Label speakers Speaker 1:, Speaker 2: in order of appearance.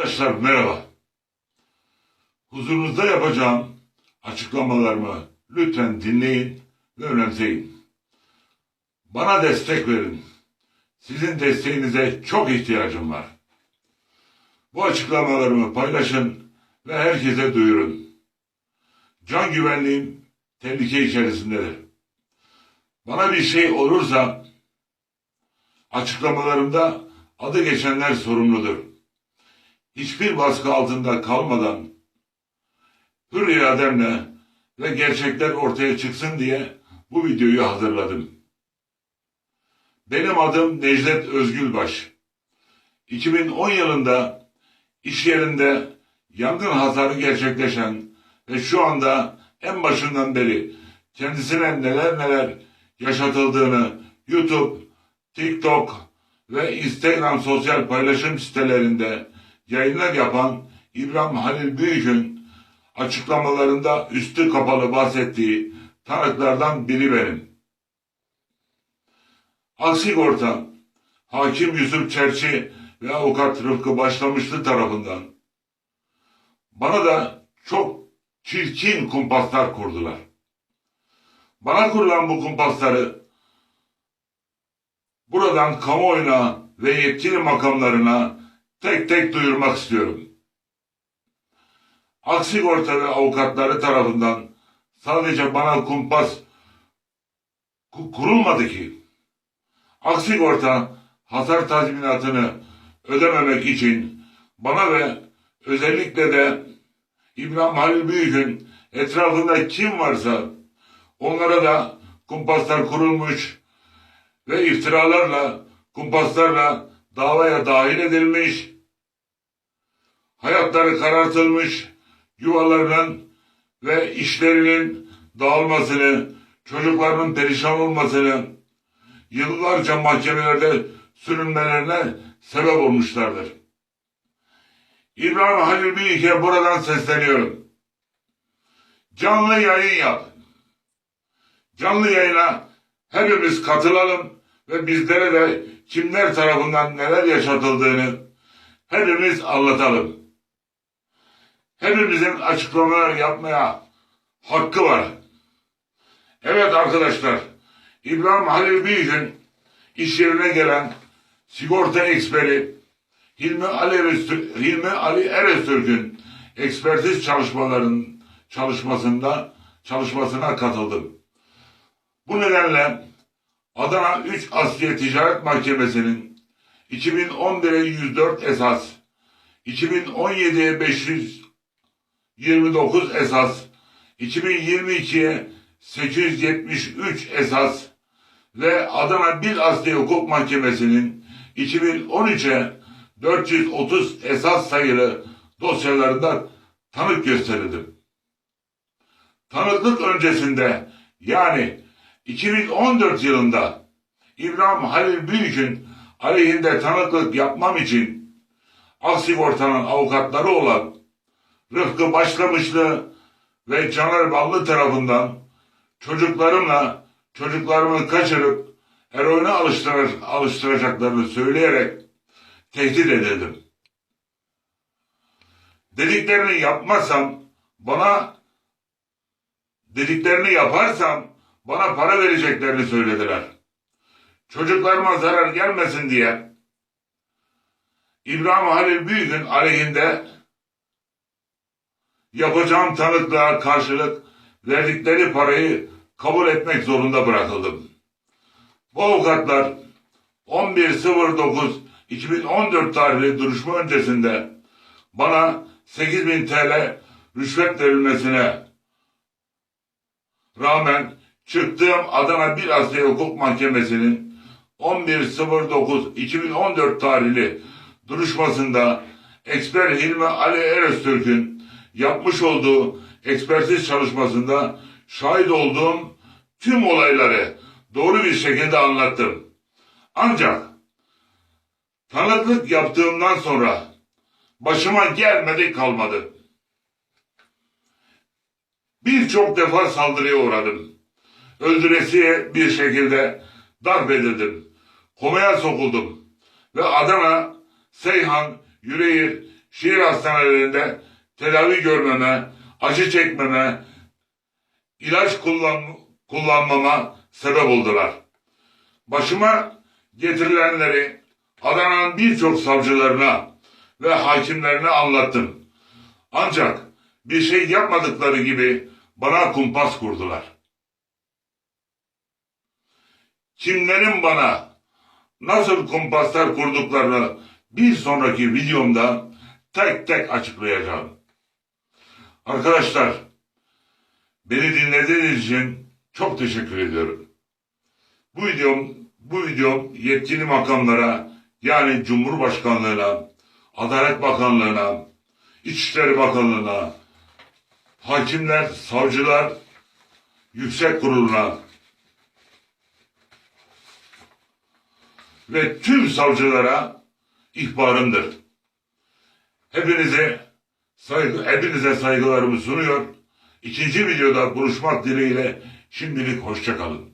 Speaker 1: Arkadaşlar merhaba. Huzurunuzda yapacağım açıklamalarımı lütfen dinleyin ve önemseyin. Bana destek verin. Sizin desteğinize çok ihtiyacım var. Bu açıklamalarımı paylaşın ve herkese duyurun. Can güvenliğim tehlike içerisindedir. Bana bir şey olursa açıklamalarımda adı geçenler sorumludur. Hiçbir baskı altında kalmadan hür irademle ve gerçekler ortaya çıksın diye bu videoyu hazırladım. Benim adım Necdet Özgülbaş. 2010 yılında iş yerinde yangın hasarı gerçekleşen ve şu anda en başından beri kendisine neler neler yaşatıldığını YouTube, TikTok ve Instagram sosyal paylaşım sitelerinde yayınlar yapan İbrahim Halil Büyük'ün açıklamalarında üstü kapalı bahsettiği tanıklardan biri benim. Aksigorta, Hakim Yusuf Çerçi ve avukat Rıfkı Başlamışlı tarafından bana da çok çirkin kumpaslar kurdular. Bana kurulan bu kumpasları buradan kamuoyuna ve yetkili makamlarına tek tek duyurmak istiyorum. Aksigorta ve avukatları tarafından sadece bana kumpas ku- kurulmadı ki. Aksigorta hasar tazminatını ödememek için bana ve özellikle de İbrahim Halil Büyük'ün etrafında kim varsa onlara da kumpaslar kurulmuş ve iftiralarla, kumpaslarla davaya dahil edilmiş, hayatları karartılmış, yuvalarının ve işlerinin dağılmasını, çocuklarının perişan olmasını, yıllarca mahkemelerde sürünmelerine sebep olmuşlardır. İbrahim Halil Büyük'e buradan sesleniyorum. Canlı yayın yap. Canlı yayına hepimiz katılalım ve bizlere de kimler tarafından neler yaşatıldığını hepimiz anlatalım. Hepimizin açıklamalar yapmaya hakkı var. Evet arkadaşlar, İbrahim Halil Büyük'ün iş yerine gelen sigorta eksperi Hilmi Ali, Eröztürk, Hilmi Ali Eröztürk'ün ekspertiz çalışmaların çalışmasında çalışmasına katıldım. Bu nedenle Adana 3 Asliye Ticaret Mahkemesi'nin 2011'e 104 esas, 2017'ye 529 esas, 2022'ye 873 esas ve Adana 1 Asliye Hukuk Mahkemesi'nin 2013'e 430 esas sayılı dosyalarında tanık gösterildim. Tanıklık öncesinde yani 2014 yılında İbrahim Halil Büyük'ün aleyhinde tanıklık yapmam için Aksigorta'nın avukatları olan Rıfkı Başlamışlı ve Caner Ballı tarafından çocuklarımla çocuklarımı kaçırıp eroine alıştırır, alıştıracaklarını söyleyerek tehdit edildim. Dediklerini yapmazsam bana dediklerini yaparsam bana para vereceklerini söylediler. Çocuklarıma zarar gelmesin diye İbrahim Halil Büyük'ün aleyhinde yapacağım tanıklığa karşılık verdikleri parayı kabul etmek zorunda bırakıldım. Bu avukatlar 11.09.2014 tarihli duruşma öncesinde bana 8000 TL rüşvet verilmesine rağmen çıktığım Adana 1 Asliye Hukuk Mahkemesi'nin 11.09.2014 tarihli duruşmasında eksper Hilmi Ali Eröztürk'ün yapmış olduğu ekspertiz çalışmasında şahit olduğum tüm olayları doğru bir şekilde anlattım. Ancak tanıklık yaptığımdan sonra başıma gelmedi kalmadı. Birçok defa saldırıya uğradım. Öldüresiye bir şekilde darp edildim. Komaya sokuldum. Ve Adana, Seyhan, Yüreğir, şehir hastanelerinde tedavi görmeme, acı çekmeme, ilaç kullan, kullanmama sebep oldular. Başıma getirilenleri Adana'nın birçok savcılarına ve hakimlerine anlattım. Ancak bir şey yapmadıkları gibi bana kumpas kurdular. Kimlerin bana nasıl kumpaslar kurduklarını bir sonraki videomda tek tek açıklayacağım. Arkadaşlar, beni dinlediğiniz için çok teşekkür ediyorum. Bu videom, bu videom yetkili makamlara yani Cumhurbaşkanlığına, Adalet Bakanlığına, İçişleri Bakanlığına, hakimler, savcılar, yüksek kuruluna ve tüm savcılara ihbarımdır. Hepinize saygı, hepinize saygılarımı sunuyor. İkinci videoda buluşmak dileğiyle şimdilik hoşça kalın.